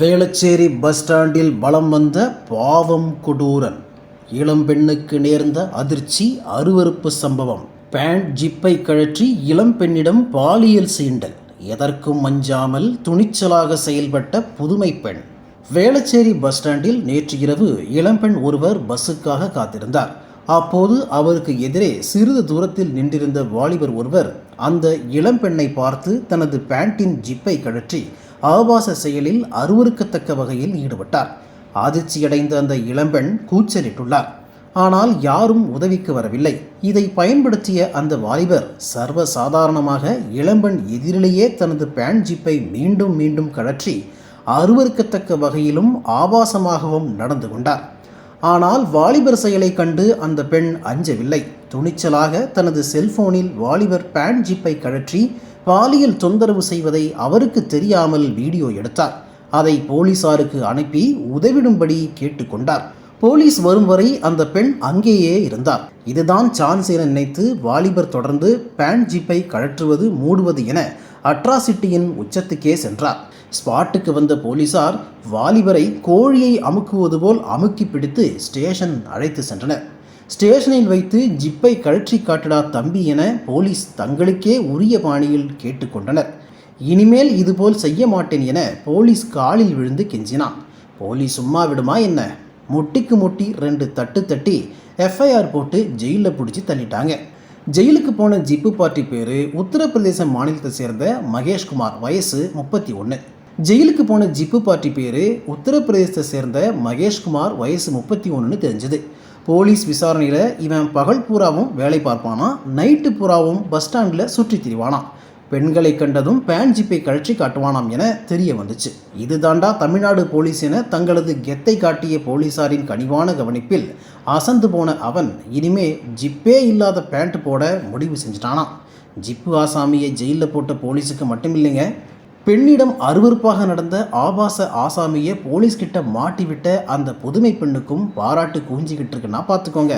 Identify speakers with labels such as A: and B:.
A: Velachery bus ஸ்டாண்டில் பலம் வந்த பாவம் கொடூரன். இளம்பெண்ணுக்கு நேர்ந்த அதிர்ச்சி அருவருப்பு சம்பவம். பேண்ட் ஜிப்பை கழற்றி இளம் பெண்ணிடம் பாலியல் சீண்டல். எதற்கும் அஞ்சாமல் துணிச்சலாக செயல்பட்ட புதுமை பெண். வேளச்சேரி பஸ் ஸ்டாண்டில் நேற்று இரவு இளம்பெண் ஒருவர் பஸ்ஸுக்காக காத்திருந்தார். அப்போது அவருக்கு எதிரே சிறிது தூரத்தில் நின்றிருந்த வாலிபர் ஒருவர் அந்த இளம்பெண்ணை பார்த்து தனது பேண்டின் ஜிப்பை கழற்றி ஆபாச செயலில் அருவருக்கத்தக்க வகையில் ஈடுபட்டார். அதிர்ச்சியடைந்த அந்த இளம்பெண் கூச்சலிட்டுள்ளார். ஆனால் யாரும் உதவிக்கு வரவில்லை. இதை பயன்படுத்திய அந்த வாலிபர் சர்வ சாதாரணமாக இளம்பெண் எதிரிலேயே தனது பேண்ட் ஜிப்பை மீண்டும் மீண்டும் கழற்றி அருவருக்கத்தக்க வகையிலும் ஆபாசமாகவும் நடந்து கொண்டார். ஆனால் வாலிபர் செயலை கண்டு அந்த பெண் அஞ்சவில்லை. துணிச்சலாக தனது செல்போனில் வாலிபர் பேண்ட் ஜிப்பை கழற்றி பாலியல் தொந்தரவு செய்வதை அவருக்கு தெரியாமல் வீடியோ எடுத்தார். அதை போலீசாருக்கு அனுப்பி உதவிடும்படி கேட்டுக்கொண்டார். போலீஸ் வரும் வரை அந்த பெண் அங்கேயே இருந்தார். இதுதான் சான்ஸ் என நினைத்து வாலிபர் தொடர்ந்து பேண்ட் ஜிப்பை கழற்றுவது மூடுவது என அட்ராசிட்டியின் உச்சத்துக்கே சென்றார். ஸ்பாட்டுக்கு வந்த போலீசார் வாலிபரை கோழியை அமுக்குவது போல் அமுக்கி பிடித்து ஸ்டேஷன் அழைத்து சென்றனர். ஸ்டேஷனில் வைத்து ஜிப்பை கழற்றி காட்டுடா தம்பி என போலீஸ் தங்களுக்கே உரிய பாணியில் கேட்டுக்கொண்டனர். இனிமேல் இதுபோல் செய்ய மாட்டேன் என போலீஸ் காலில் விழுந்து கெஞ்சினான். போலீஸ் சும்மா விடுமா என்ன? முட்டிக்கு முட்டி ரெண்டு தட்டு தட்டி எஃப்ஐஆர் போட்டு ஜெயிலில் பிடிச்சி தள்ளிட்டாங்க. ஜெயிலுக்கு போன ஜிப்பு பார்ட்டி பேர் உத்தரப்பிரதேச மாநிலத்தை சேர்ந்த மகேஷ்குமார் வயசு முப்பத்தி ஒன்று ஜெயிலுக்கு போன ஜிப்பு பார்ட்டி பேர் உத்தரப்பிரதேசத்தை சேர்ந்த மகேஷ்குமார் வயசு முப்பத்தி ஒன்றுன்னு தெரிஞ்சது. போலீஸ் விசாரணையில் இவன் பகல் பூராவும் வேலை பார்ப்பானா? நைட்டு பூராவும் பஸ் ஸ்டாண்டில் சுற்றி திரிவானா? பெண்களை கண்டதும் பேண்ட் ஜிப்பை கழற்றி காட்டுவானாம் என தெரிய வந்துச்சு. இதுதாண்டா தமிழ்நாடு போலீஸ் என தங்களது கெத்தை காட்டிய போலீசாரின் கனிவான கவனிப்பில் அசந்து போன அவன் இனிமே ஜிப்பே இல்லாத பேண்ட் போட முடிவு செஞ்சிட்டானாம். ஜிப்பு ஆசாமியை ஜெயிலில் போட்ட போலீஸுக்கு மட்டும் இல்லைங்க பெண்ணிடம் அருவருப்பாக நடந்த ஆபாச ஆசாமியை போலீஸ்கிட்ட மாட்டிவிட்ட அந்த புதுமை பெண்ணுக்கும் பாராட்டு கூஞ்சிக்கிட்டு இருக்குன்னா பார்த்துக்கோங்க.